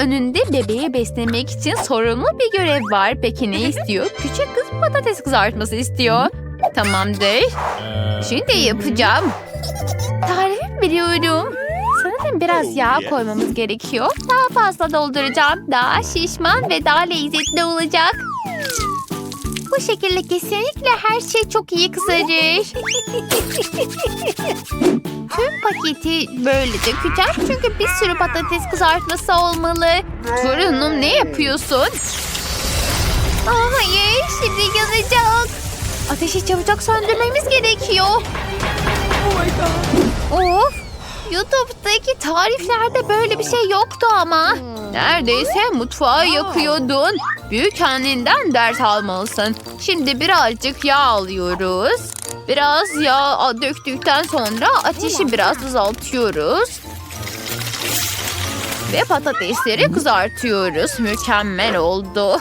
önünde bebeği beslemek için sorumlu bir görev var. Peki ne istiyor? Küçük kız patates kızartması istiyor. Tamamdır. Şimdi yapacağım. Tarifi biliyorum. Sanırım biraz yağ koymamız gerekiyor. Daha fazla dolduracağım. Daha şişman ve daha lezzetli olacak. Bu şekilde kesinlikle her şey çok iyi kızarır. Tüm paketi böyle dökeceğim çünkü bir sürü patates kızartması olmalı. Torunum ne yapıyorsun? Aa, hayır şimdi yanacak. Ateşi çabucak söndürmemiz gerekiyor. Of! YouTube'daki tariflerde böyle bir şey yoktu ama. Neredeyse mutfağı yakıyordun. Büyük annenden ders almalısın. Şimdi birazcık yağ alıyoruz. Biraz yağ döktükten sonra ateşi biraz azaltıyoruz. Ve patatesleri kızartıyoruz. Mükemmel oldu.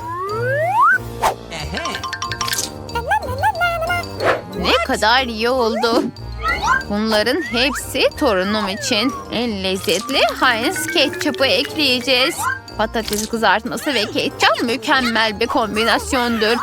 Ne kadar iyi oldu. Bunların hepsi torunum için. En lezzetli Heinz ketçapı ekleyeceğiz. Patates kızartması ve ketçap mükemmel bir kombinasyondur.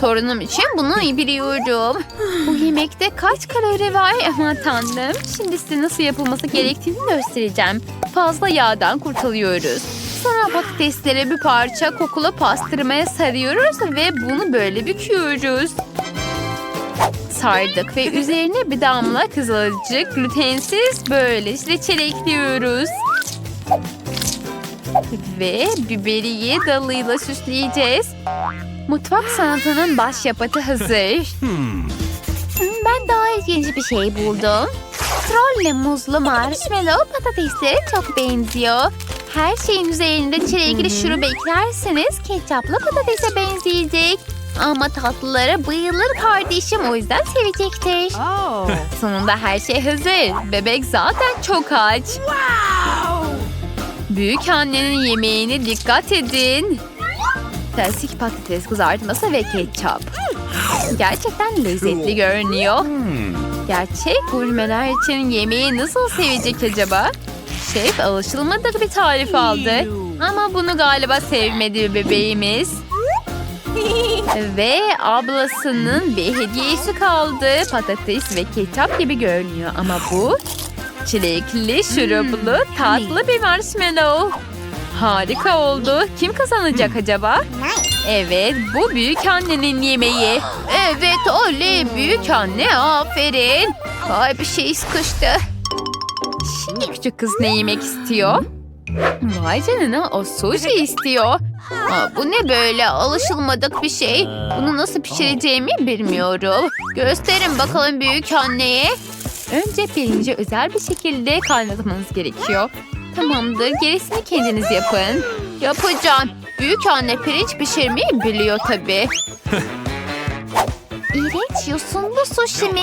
Torunum için bunu biliyorum. Bu yemekte kaç kalori var aman tanrım. Şimdi size nasıl yapılması gerektiğini göstereceğim. Fazla yağdan kurtuluyoruz. Sonra patatesleri bir parça kokulu pastırmaya sarıyoruz ve bunu böyle büküyoruz sardık ve üzerine bir damla kızılcık glutensiz böyle reçel ekliyoruz. Ve biberiye dalıyla süsleyeceğiz. Mutfak sanatının başyapıtı hazır. Hmm, Ben daha ilginç bir şey buldum. Trolle muzlu marshmallow patateslere çok benziyor. Her şeyin üzerinde çilekli şurup eklerseniz ketçaplı patatese benzeyecek. Ama tatlılara bayılır kardeşim o yüzden sevecektir. Sonunda her şey hazır. Bebek zaten çok aç. Büyük annenin yemeğine dikkat edin. Klasik patates kızartması ve ketçap. Gerçekten lezzetli görünüyor. Gerçek gurmeler için yemeği nasıl sevecek acaba? Şef alışılmadık bir tarif aldı. Ama bunu galiba sevmedi bebeğimiz. Ve ablasının bir hediyesi kaldı. Patates ve ketçap gibi görünüyor ama bu çilekli, şuruplu, tatlı bir marshmallow. Harika oldu. Kim kazanacak acaba? Evet, bu büyük annenin yemeği. Evet, oley büyük anne, aferin. Ay bir şey sıkıştı. Şimdi küçük kız ne yemek istiyor? Vay canına o sushi istiyor. Aa, bu ne böyle alışılmadık bir şey. Bunu nasıl pişireceğimi bilmiyorum. Gösterin bakalım büyük anneye. Önce pirinci özel bir şekilde kaynatmanız gerekiyor. Tamamdır gerisini kendiniz yapın. Yapacağım. Büyük anne pirinç pişirmeyi biliyor tabii. İğrenç yosunlu sushi mi?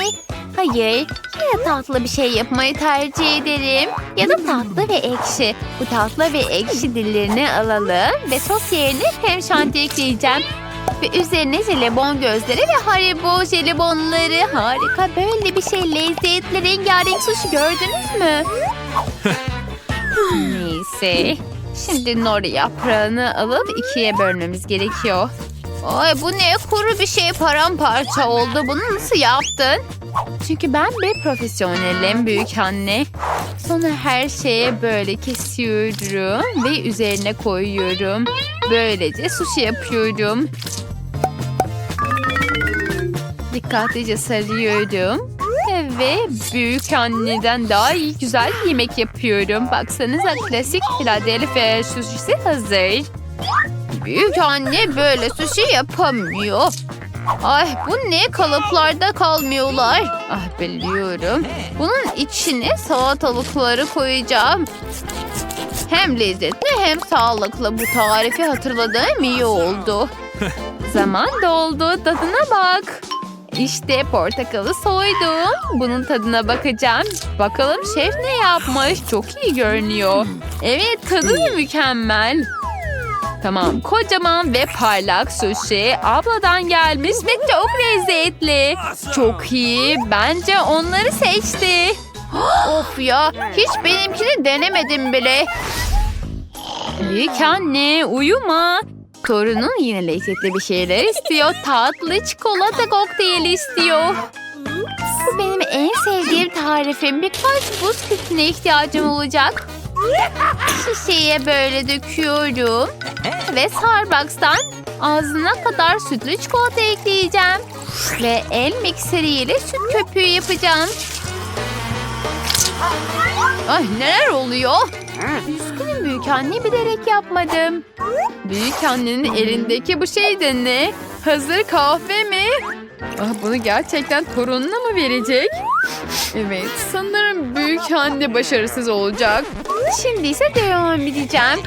Hayır, yine tatlı bir şey yapmayı tercih ederim. Ya da tatlı ve ekşi. Bu tatlı ve ekşi dillerini alalım ve sos yerine krem şanti ekleyeceğim. Ve üzerine jelibon gözleri ve haribo jelibonları. Harika böyle bir şey lezzetli rengarenk sushi gördünüz mü? Neyse. Şimdi nori yaprağını alıp ikiye bölmemiz gerekiyor. Ay bu ne kuru bir şey paramparça oldu. Bunu nasıl yaptın? Çünkü ben bir profesyonelim büyük anne. Sonra her şeye böyle kesiyorum ve üzerine koyuyorum. Böylece sushi yapıyorum. Dikkatlice sarıyorum. Ve büyük anneden daha iyi güzel yemek yapıyorum. Baksanıza klasik Philadelphia sushisi hazır. Büyük anne böyle sushi yapamıyor. Ay bu ne kalıplarda kalmıyorlar. Ah biliyorum. Bunun içine salatalıkları koyacağım. Hem lezzetli hem sağlıklı bu tarifi hatırladığım iyi oldu. Zaman doldu tadına bak. İşte portakalı soydum. Bunun tadına bakacağım. Bakalım şef ne yapmış. Çok iyi görünüyor. Evet tadı da mükemmel. Tamam kocaman ve parlak sushi abladan gelmiş ve çok lezzetli. Çok iyi. Bence onları seçti. of ya hiç benimkini denemedim bile. Büyük anne uyuma. Torunun yine lezzetli bir şeyler istiyor. Tatlı çikolata kokteyli istiyor. Benim en sevdiğim tarifim. Birkaç buz küpüne ihtiyacım olacak. Şişeye böyle döküyorum. Ve Starbucks'tan ağzına kadar sütlü çikolata ekleyeceğim. Ve el mikseriyle süt köpüğü yapacağım. Ay neler oluyor? Üzgünüm büyük anne bilerek yapmadım. Büyük annenin elindeki bu şey de ne? Hazır kahve mi? Ah, bunu gerçekten torununa mı verecek? Evet sanırım büyük anne başarısız olacak. Şimdi ise devam edeceğim.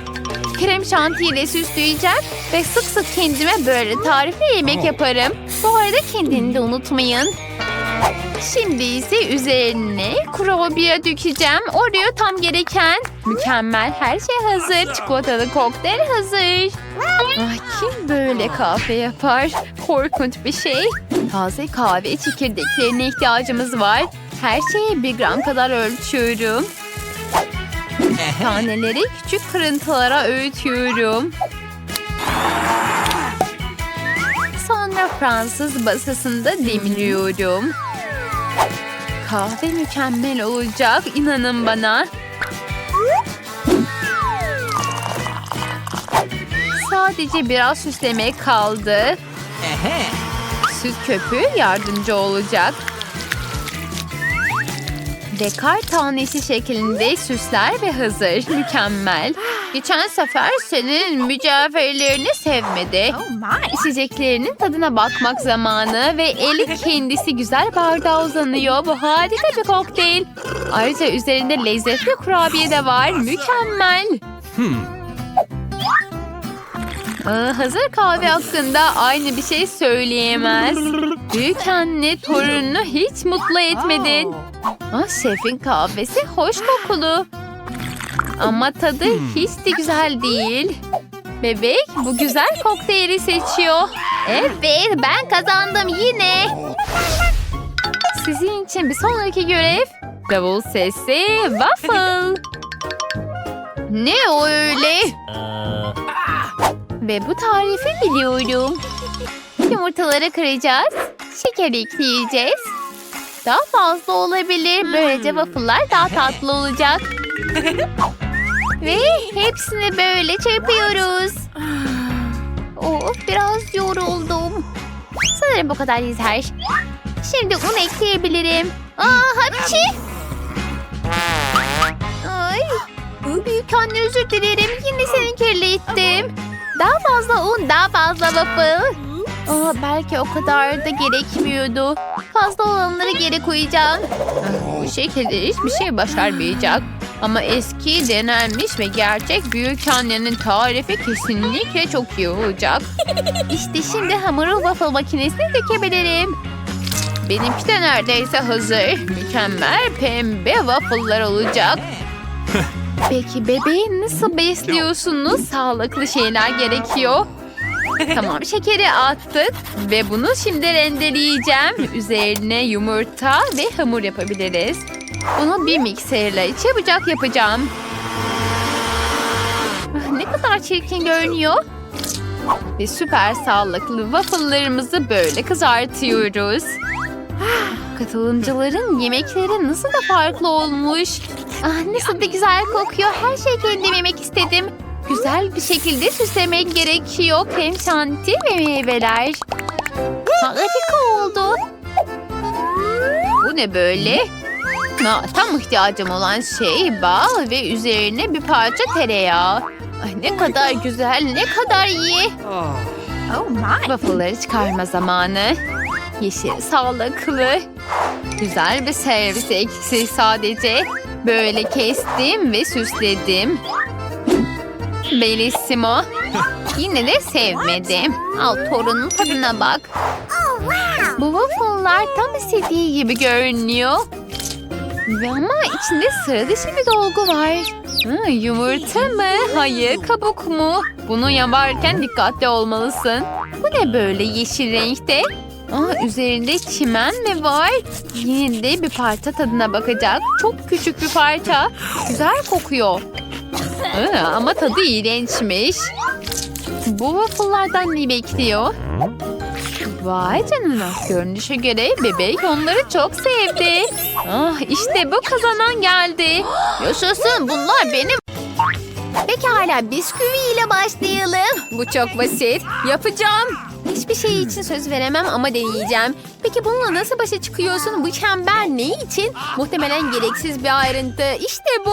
Krem şantiyle süsleyeceğim ve sık sık kendime böyle tarifli yemek yaparım. Bu arada kendini de unutmayın. Şimdi ise üzerine kurabiye dökeceğim. Oreo tam gereken. Mükemmel her şey hazır. Çikolatalı kokteyl hazır. Ay, kim böyle kahve yapar? Korkunç bir şey. Taze kahve çekirdeklerine ihtiyacımız var. Her şeyi bir gram kadar ölçüyorum. Taneleri küçük kırıntılara öğütüyorum. Sonra Fransız basısında demliyorum. Kahve mükemmel olacak. inanın bana. Sadece biraz süslemek kaldı. Süt köpüğü yardımcı olacak. Ve kar tanesi şeklinde süsler ve hazır. Mükemmel. Geçen sefer senin mücevherlerini sevmedi. İçeceklerinin tadına bakmak zamanı ve eli kendisi güzel bardağa uzanıyor. Bu harika bir kokteyl. Ayrıca üzerinde lezzetli kurabiye de var. Mükemmel. Aa, hazır kahve hakkında aynı bir şey söyleyemez. Büyük anne torununu hiç mutlu etmedin. Ah, şefin kahvesi hoş kokulu. Ama tadı hiç de güzel değil. Bebek bu güzel kokteyli seçiyor. Evet ben kazandım yine. Sizin için bir sonraki görev. Davul sesi waffle. Ne o öyle? Ve bu tarifi biliyorum. Yumurtaları kıracağız. Şeker ekleyeceğiz. Daha fazla olabilir. Böylece waffle'lar daha tatlı olacak. Ve hepsini böyle çırpıyoruz. Of biraz yoruldum. Sanırım bu kadar yeter. Şimdi un ekleyebilirim. Aa hapçi. Ay. Büyük anne özür dilerim. Yine seni kirlettim. Daha fazla un, daha fazla waffle. Aa, belki o kadar da gerekmiyordu. Fazla olanları geri koyacağım. Bu şekilde hiçbir şey başarmayacak. Ama eski, denenmiş ve gerçek büyük annenin tarifi kesinlikle çok iyi olacak. İşte şimdi hamuru waffle makinesine dökebilirim. Benimki de neredeyse hazır. Mükemmel pembe waffle'lar olacak. Peki bebeği nasıl besliyorsunuz? Sağlıklı şeyler gerekiyor. Tamam şekeri attık ve bunu şimdi rendeleyeceğim. Üzerine yumurta ve hamur yapabiliriz. Bunu bir mikserle çabucak yapacağım. Ah, Ne kadar çirkin görünüyor. Ve süper sağlıklı waffle'larımızı böyle kızartıyoruz. Katılımcıların yemekleri nasıl da farklı olmuş. Ah, nasıl da güzel kokuyor. Her şey kendim yemek istedim. Güzel bir şekilde süslemek gerekiyor. Krem şanti ve meyveler. Harika oldu. Bu ne böyle? Ha, tam ihtiyacım olan şey bal ve üzerine bir parça tereyağı. Ay, ne kadar güzel, ne kadar iyi. Oh my. Waffle'ları çıkarma zamanı. Yeşil sağlıklı. Güzel bir servis eksik sadece. Böyle kestim ve süsledim. Bellissimo. Yine de sevmedim. Al torunun tadına bak. Bu waffle'lar tam istediği gibi görünüyor. Ama içinde sıra dışı bir dolgu var. Ha, yumurta mı? Hayır, kabuk mu? Bunu yaparken dikkatli olmalısın. Bu ne böyle yeşil renkte? Aa, üzerinde çimen mi var? Yine de bir parça tadına bakacak. Çok küçük bir parça. Güzel kokuyor. Aa, ama tadı iğrençmiş. Bu waffle'lardan ne bekliyor? Vay canına. Görünüşe göre bebek onları çok sevdi. Ah işte bu kazanan geldi. Yaşasın bunlar benim. Pekala bisküvi ile başlayalım. Bu çok basit. Yapacağım. Hiçbir şey için söz veremem ama deneyeceğim. Peki bununla nasıl başa çıkıyorsun? Bu çember ne için? Muhtemelen gereksiz bir ayrıntı. İşte bu.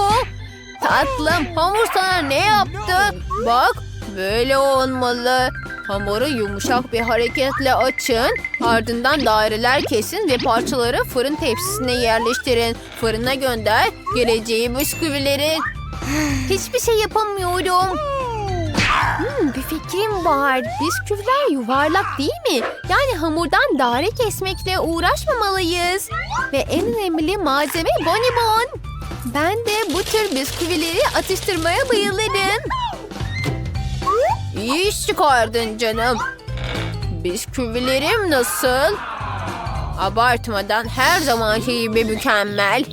Tatlım hamur sana ne yaptı? Bak böyle olmalı. Hamuru yumuşak bir hareketle açın. Ardından daireler kesin ve parçaları fırın tepsisine yerleştirin. Fırına gönder geleceği bisküvileri. Hiçbir şey yapamıyorum. Hmm, bir fikrim var. Bisküviler yuvarlak değil mi? Yani hamurdan daire kesmekle uğraşmamalıyız. Ve en önemli malzeme bonibon. Ben de bu tür bisküvileri atıştırmaya bayılırım. İyi iş çıkardın canım. Bisküvilerim nasıl? Abartmadan her zamanki gibi mükemmel.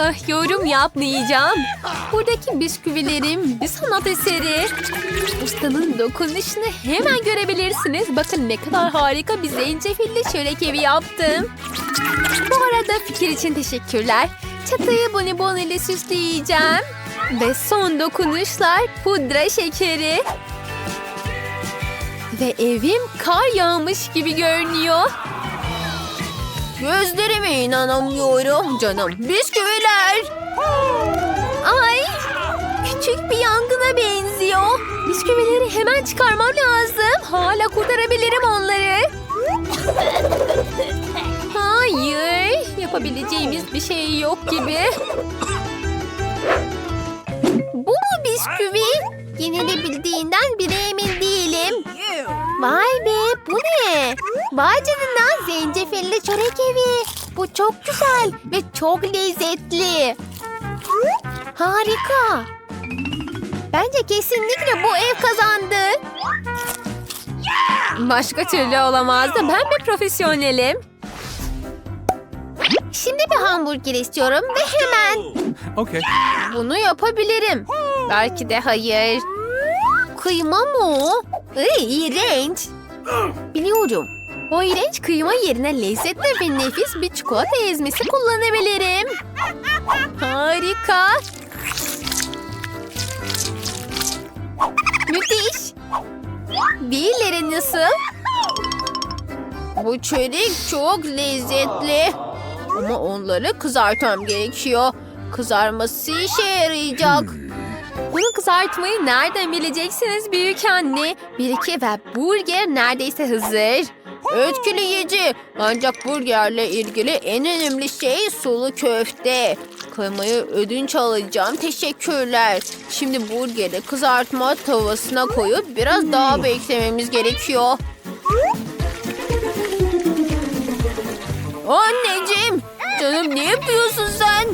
Ah, yorum yapmayacağım. Buradaki bisküvilerim bir sanat eseri. Ustanın dokunuşunu hemen görebilirsiniz. Bakın ne kadar harika bir zencefilli çörek evi yaptım. Bu arada fikir için teşekkürler. Çatıyı bonibon ile süsleyeceğim. Ve son dokunuşlar pudra şekeri. Ve evim kar yağmış gibi görünüyor. Gözlerime inanamıyorum canım. Bisküviler. Ay küçük bir yangına benziyor. Bisküvileri hemen çıkarmam lazım. Hala kurtarabilirim onları. Hayır. Yapabileceğimiz bir şey yok gibi. Bu mu bisküvi? Yenilebildiğinden bile emin değilim. Vay be bu ne? Vay zencefilli çörek evi. Bu çok güzel ve çok lezzetli. Harika. Bence kesinlikle bu ev kazandı. Başka türlü olamazdı. Ben bir profesyonelim. Şimdi bir hamburger istiyorum ve hemen. Okay. Bunu yapabilirim. Belki de hayır. Kıyma mı o? Iy, iğrenç. Biliyorum. O iğrenç kıyma yerine lezzetli ve nefis bir çikolata ezmesi kullanabilirim. Harika. Müthiş. Diğerleri nasıl? Bu çörek çok lezzetli. Ama onları kızartmam gerekiyor. Kızarması işe yarayacak. Bunu kızartmayı nereden bileceksiniz büyük anne? Bir iki ve burger neredeyse hazır. Etkileyici. Ancak burgerle ilgili en önemli şey sulu köfte. Kıymayı ödünç alacağım. Teşekkürler. Şimdi burgeri kızartma tavasına koyup biraz daha beklememiz gerekiyor. Anneciğim! Canım ne yapıyorsun sen?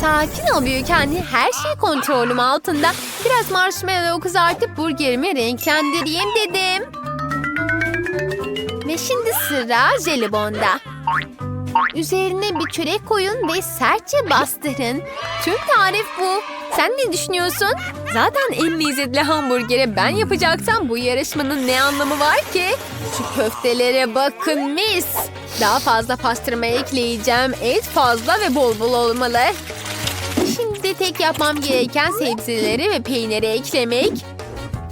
Sakin ol büyük anne. Her şey kontrolüm altında. Biraz marshmallow kızartıp burgerimi renklendireyim dedim. Ve şimdi sıra jelibonda. Üzerine bir çörek koyun ve sertçe bastırın. Tüm tarif bu. Sen ne düşünüyorsun? Zaten en lezzetli hamburgeri ben yapacaksam bu yarışmanın ne anlamı var ki? Şu köftelere bakın mis. Daha fazla pastırma ekleyeceğim. Et fazla ve bol bol olmalı. Şimdi tek yapmam gereken sebzeleri ve peyniri eklemek.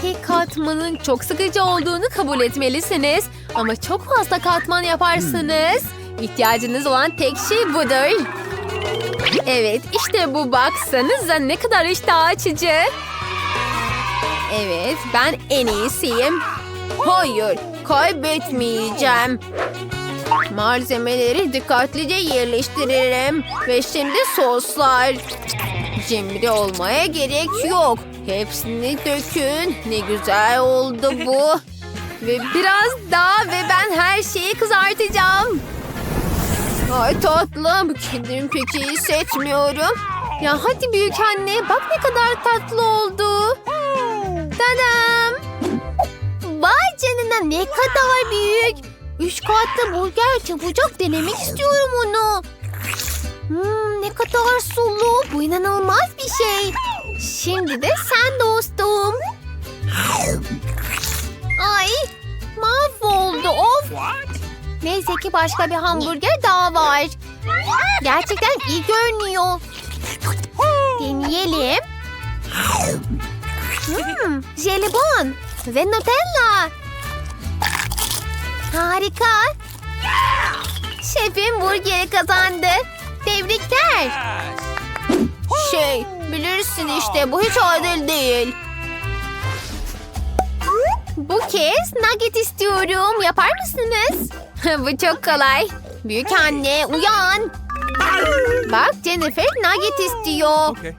Tek katmanın çok sıkıcı olduğunu kabul etmelisiniz. Ama çok fazla katman yaparsınız. İhtiyacınız olan tek şey budur. Evet işte bu baksanıza ne kadar iştah açıcı. Evet ben en iyisiyim. Hayır kaybetmeyeceğim. Malzemeleri dikkatlice yerleştiririm. Ve şimdi soslar. Cimri olmaya gerek yok. Hepsini dökün. Ne güzel oldu bu. Ve biraz daha ve ben her şeyi kızartacağım. Ay tatlım kendimi pek iyi hissetmiyorum. Ya hadi büyük anne bak ne kadar tatlı oldu. Tadam. Vay canına ne kadar büyük. Üç katlı burger çabucak denemek istiyorum onu. Hmm, ne kadar sulu. Bu inanılmaz bir şey. Şimdi de sen dostum. Ay mahvoldu of. Neyse ki başka bir hamburger daha var. Gerçekten iyi görünüyor. Deneyelim. Hmm, jelibon ve Nutella. Harika. Şefim burgeri kazandı. Tebrikler. Şey, bilirsin işte bu hiç adil değil. Bu kez nugget istiyorum. Yapar mısınız? bu çok kolay. Büyük anne uyan. Bak Jennifer nugget istiyor. Okay.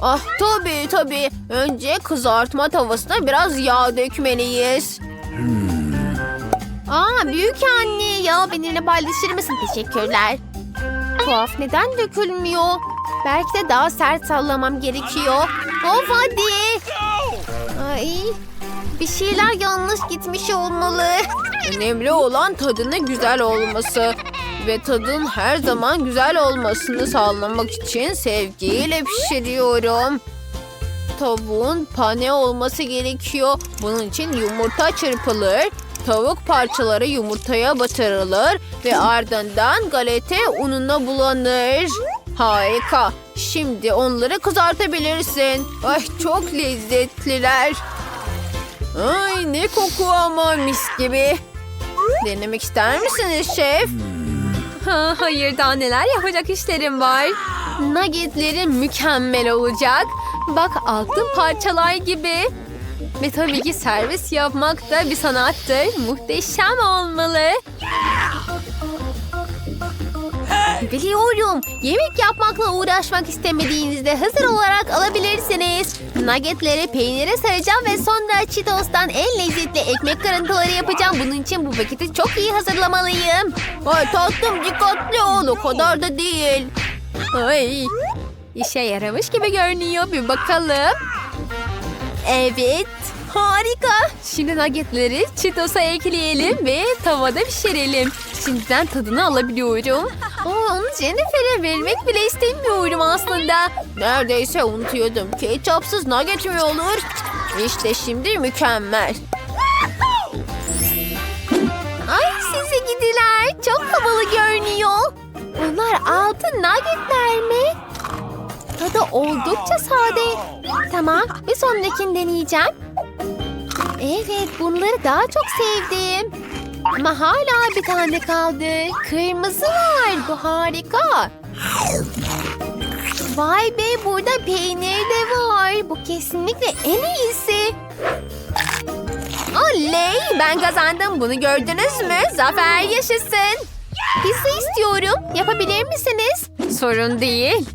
Ah tabii tabii. Önce kızartma tavasına biraz yağ dökmeliyiz. Aa büyük anne ya benimle paylaşır mısın? Teşekkürler. Tuhaf neden dökülmüyor? Belki de daha sert sallamam gerekiyor. Of hadi. Ay bir şeyler yanlış gitmiş olmalı. Önemli olan tadının güzel olması. Ve tadın her zaman güzel olmasını sağlamak için sevgiyle pişiriyorum. Tavuğun pane olması gerekiyor. Bunun için yumurta çırpılır. Tavuk parçaları yumurtaya batırılır ve ardından galeta ununa bulanır. Harika. Şimdi onları kızartabilirsin. Ay çok lezzetliler. Ay ne koku ama mis gibi. Denemek ister misiniz şef? Ha, hayır daha neler yapacak işlerim var. Nuggetlerim mükemmel olacak. Bak altın parçalar gibi. Ve tabii ki servis yapmak da bir sanattır. Muhteşem olmalı. Biliyorum. Yemek yapmakla uğraşmak istemediğinizde hazır olarak alabilirsiniz. Nuggetleri peynire saracağım ve sonra Cheetos'tan en lezzetli ekmek kırıntıları yapacağım. Bunun için bu paketi çok iyi hazırlamalıyım. Ay tatlım dikkatli ol. O kadar da değil. Ay, işe yaramış gibi görünüyor. Bir bakalım. Evet. Harika. Şimdi nuggetleri Cheetos'a ekleyelim ve tavada pişirelim. Şimdiden tadını alabiliyorum. Aa, onu Jennifer'e vermek bile istemiyorum aslında. Neredeyse unutuyordum. Ketçapsız nugget mi olur? İşte şimdi mükemmel. Ay size gidiler. Çok havalı görünüyor. Bunlar altın nuggetler mi? Tadı oldukça sade. Tamam bir sonrakini deneyeceğim. Evet bunları daha çok sevdim. Ama hala bir tane kaldı. Kırmızı var. Bu harika. Vay be burada peynir de var. Bu kesinlikle en iyisi. Oley ben kazandım. Bunu gördünüz mü? Zafer yaşasın. Pizza istiyorum. Yapabilir misiniz? Sorun değil.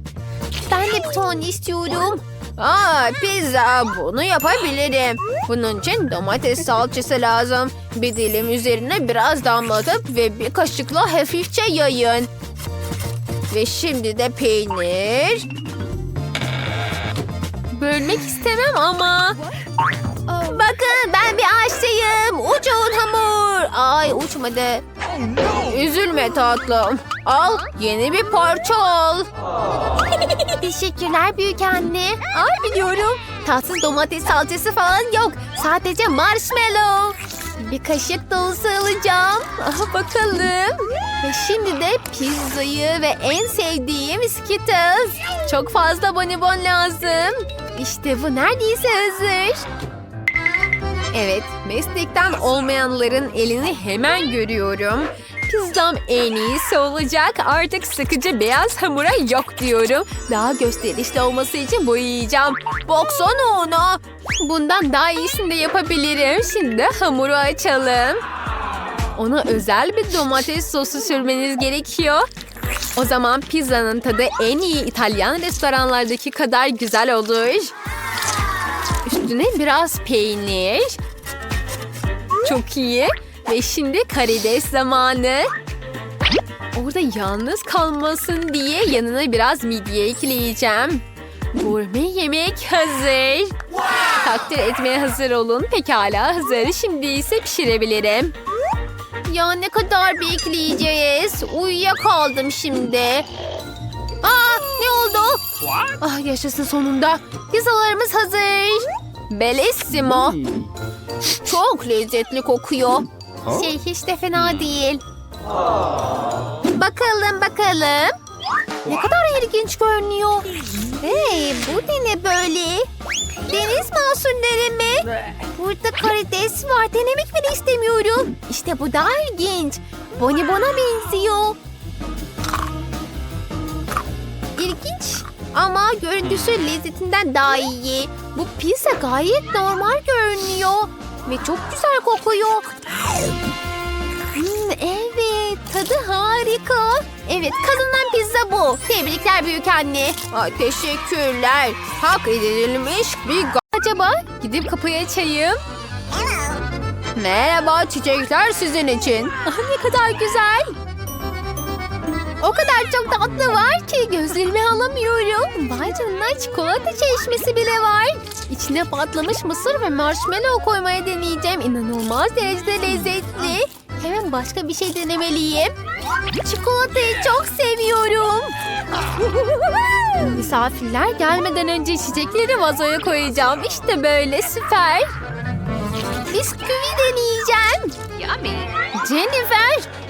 Ben de bir tane istiyorum. Aa pizza bunu yapabilirim. Bunun için domates salçası lazım. Bir dilim üzerine biraz damlatıp ve bir kaşıkla hafifçe yayın. Ve şimdi de peynir. Bölmek istemem ama. Bakın ben bir aşçıyım. Uçun hamur. Ay uçmadı. Üzülme tatlım. Al yeni bir parça al. Teşekkürler büyük anne. Ay biliyorum. Tatsız domates salçası falan yok. Sadece marshmallow. Bir kaşık dolusu alacağım. Aha, bakalım. Ve şimdi de pizzayı ve en sevdiğim Skittles. Çok fazla bonibon lazım. İşte bu neredeyse hazır. Evet, meslekten olmayanların elini hemen görüyorum. Pizzam en iyisi olacak. Artık sıkıcı beyaz hamura yok diyorum. Daha gösterişli olması için boyayacağım. Baksana ona. Bundan daha iyisini de yapabilirim. Şimdi hamuru açalım. Ona özel bir domates sosu sürmeniz gerekiyor. O zaman pizzanın tadı en iyi İtalyan restoranlardaki kadar güzel olur. Üstüne biraz peynir. Çok iyi. Ve şimdi karides zamanı. Orada yalnız kalmasın diye yanına biraz midye ekleyeceğim. Gurme yemek hazır. Takdir etmeye hazır olun. Pekala hazır. Şimdi ise pişirebilirim. Ya ne kadar bekleyeceğiz? Uyuyakaldım şimdi. Aa ne oldu? Ah yaşasın sonunda. Pizzalarımız hazır. Bellissimo. Çok lezzetli kokuyor. Şey hiç de fena değil. Bakalım bakalım. Ne kadar ilginç görünüyor. Hey bu da ne böyle? Deniz mahsulleri mi? Burada karides var. Denemek bile istemiyorum. İşte bu daha ilginç. Bonibon'a benziyor. İlginç ama görüntüsü lezzetinden daha iyi. Bu pizza gayet normal görünüyor ve çok güzel kokuyor. Hmm, evet, tadı harika. Evet, kazanan pizza bu. Tebrikler büyük anne. Ay, teşekkürler. Hak edilmiş bir Acaba gidip kapıyı açayım. Merhaba, çiçekler sizin için. Ah, ne kadar güzel. O kadar çok tatlı var ki gözlerimi alamıyorum. Vay canına çikolata çeşmesi bile var. İçine patlamış mısır ve marshmallow koymaya deneyeceğim. İnanılmaz derecede lezzetli. Hemen başka bir şey denemeliyim. Çikolatayı çok seviyorum. Misafirler gelmeden önce içecekleri vazoya koyacağım. İşte böyle süper. Bisküvi deneyeceğim. Jennifer,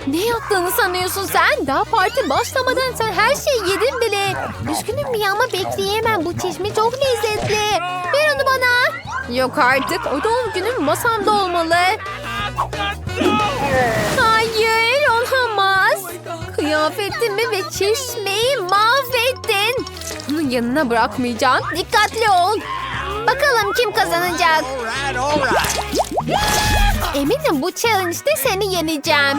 ne yaptığını sanıyorsun sen? Daha parti başlamadan sen her şeyi yedin bile. Üzgünüm bir ama bekleyemem. Bu çeşme çok lezzetli. Ver onu bana. Yok artık. O doğum günüm masamda olmalı. Hayır, olamaz. Kıyafetimi ve çeşmeyi mahvettin. Onun yanına bırakmayacağım. Dikkatli ol. Bakalım kim kazanacak. Eminim bu challenge'de seni yeneceğim.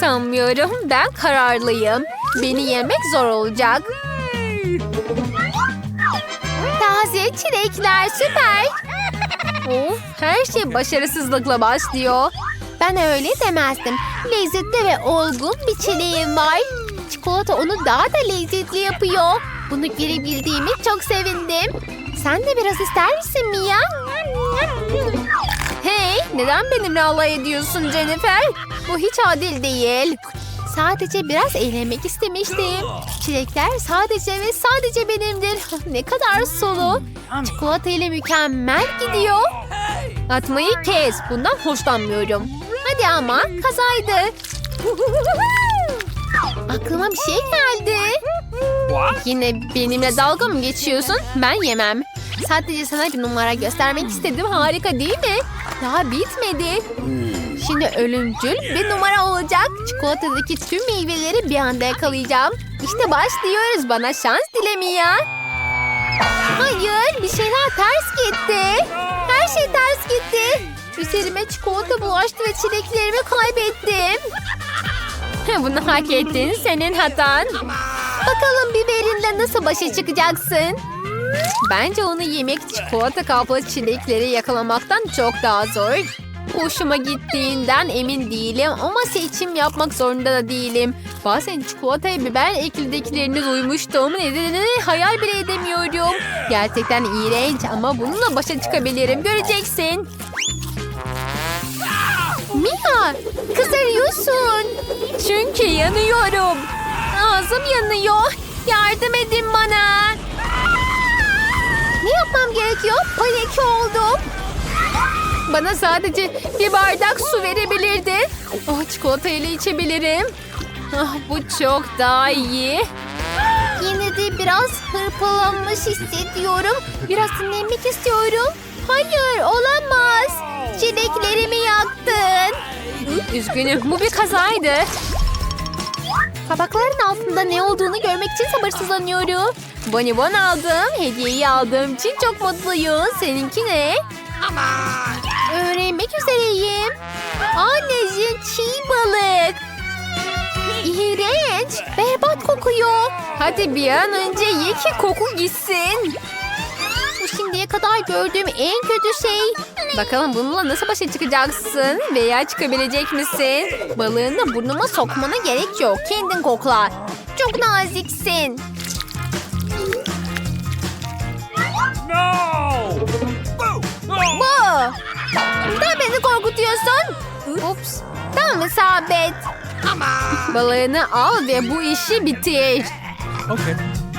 Sanmıyorum. Ben kararlıyım. Beni yemek zor olacak. Taze çilekler süper. Of, her şey başarısızlıkla başlıyor. Ben öyle demezdim. Lezzetli ve olgun bir çileğim var. Çikolata onu daha da lezzetli yapıyor. Bunu görebildiğimi çok sevindim. Sen de biraz ister misin Mia? Neden benimle alay ediyorsun Jennifer? Bu hiç adil değil. Sadece biraz eğlenmek istemiştim. Çilekler sadece ve sadece benimdir. Ne kadar sulu. Çikolata ile mükemmel gidiyor. Atmayı kes. Bundan hoşlanmıyorum. Hadi ama kazaydı. Aklıma bir şey geldi. Yine benimle dalga mı geçiyorsun? Ben yemem. Sadece sana bir numara göstermek istedim. Harika değil mi? Daha bitmedi. Şimdi ölümcül bir numara olacak. Çikolatadaki tüm meyveleri bir anda yakalayacağım. İşte başlıyoruz. Bana şans dile Mia. Hayır bir şeyler ters gitti. Her şey ters gitti. Üzerime çikolata bulaştı ve çileklerimi kaybettim. Bunu hak ettin. Senin hatan. Bakalım biberinle nasıl başa çıkacaksın? Bence onu yemek çikolata kaplı çilekleri yakalamaktan çok daha zor. Hoşuma gittiğinden emin değilim ama seçim yapmak zorunda da değilim. Bazen çikolataya biber eklidekilerini duymuştum. Nedenini hayal bile edemiyorum. Gerçekten iğrenç ama bununla başa çıkabilirim. Göreceksin. Mia, kızarıyorsun. Çünkü yanıyorum. Ağzım yanıyor. Yardım edin bana. Ne yapmam gerekiyor? Panik oldum. Bana sadece bir bardak su verebilirdin. Oh, çikolata ile içebilirim. Ah, bu çok daha iyi. Yine de biraz hırpalanmış hissediyorum. Biraz dinlenmek istiyorum. Hayır olamaz. Çileklerimi yaktın. Üzgünüm bu bir kazaydı. Tabakların altında ne olduğunu görmek için sabırsızlanıyorum. Bonibon aldım. Hediyeyi aldığım için çok mutluyum. Seninki ne? Öğrenmek üzereyim. Anneciğim çiğ balık. İğrenç. Berbat kokuyor. Hadi bir an önce ye ki koku gitsin. Şimdiye kadar gördüğüm en kötü şey. Bakalım bununla nasıl başa çıkacaksın veya çıkabilecek misin? Balığını burnuma sokmana gerek yok. Kendin kokla. Çok naziksin. Bu. Neden beni korkutuyorsun? Ups. Tamam isabet. Balığını al ve bu işi bitir. Okay.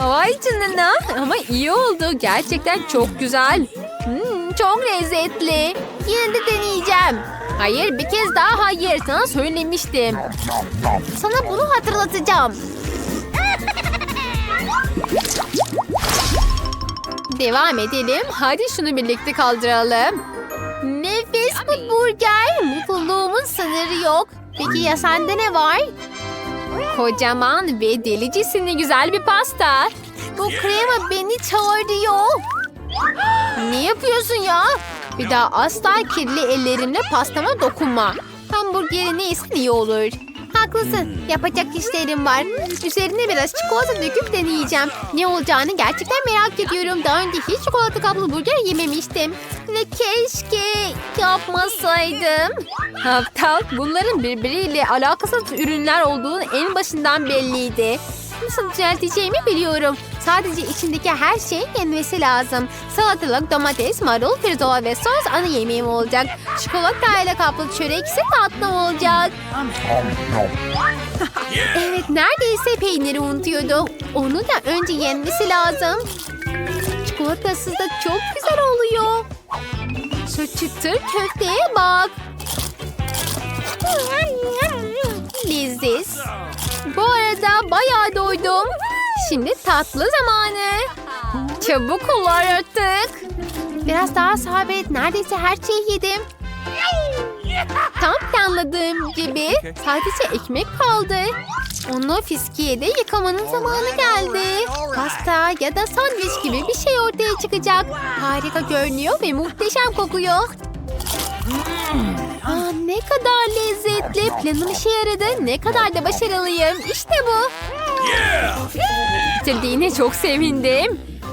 Vay canına ama iyi oldu. Gerçekten çok güzel. Hmm, çok lezzetli. Yine de deneyeceğim. Hayır bir kez daha hayır. Sana söylemiştim. Sana bunu hatırlatacağım. Devam edelim. Hadi şunu birlikte kaldıralım. Nefis bu burger. Mutluluğumun sınırı yok. Peki ya sende ne var? Kocaman ve delicesine güzel bir pasta. Bu krema beni çağırıyor. Ne yapıyorsun ya? Bir daha asla kirli ellerimle pastama dokunma. Hamburgeri ne ise iyi olur. Haklısın. Yapacak işlerim var. Üzerine biraz çikolata döküp deneyeceğim. Ne olacağını gerçekten merak ediyorum. Daha önce hiç çikolata kaplı burger yememiştim. Ve keşke yapmasaydım. Aptal bunların birbiriyle alakasız ürünler olduğunu en başından belliydi. Nasıl düzelteceğimi biliyorum. Sadece içindeki her şeyin yenmesi lazım. Salatalık, domates, marul, pirzola ve sos ana yemeğim olacak. Çikolata ile kaplı çörek ise tatlım olacak. Evet neredeyse peyniri unutuyordum. Onu da önce yenmesi lazım. Çikolatasız da çok güzel oluyor. Şu çıtır köfteye bak. Leziz. Bu arada bayağı doydum. Şimdi tatlı zamanı. Çabuk ol artık. Biraz daha sabret. Neredeyse her şeyi yedim. Tam planladığım gibi sadece ekmek kaldı. Onu fiskiyede yıkamanın zamanı geldi. Pasta ya da sandviç gibi bir şey ortaya çıkacak. Harika görünüyor ve muhteşem kokuyor. Ne kadar lezzetli. Planım işe yaradı. Ne kadar da başarılıyım. İşte bu. Bitirdiğine çok sevindim.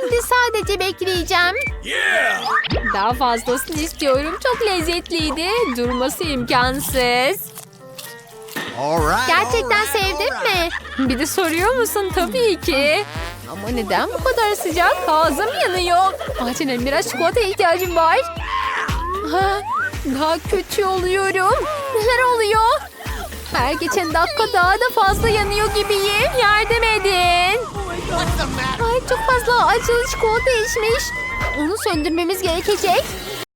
Şimdi sadece bekleyeceğim. Daha fazlasını istiyorum. Çok lezzetliydi. Durması imkansız. Gerçekten sevdin mi? Bir de soruyor musun? Tabii ki. Ama neden bu kadar sıcak? Ağzım yanıyor. Acilen biraz çikolata ihtiyacım var. Ha, daha kötü oluyorum. Neler oluyor? Her geçen dakika daha da fazla yanıyor gibiyim. Yardım edin. Ay çok fazla acılı çikolata içmiş. Onu söndürmemiz gerekecek.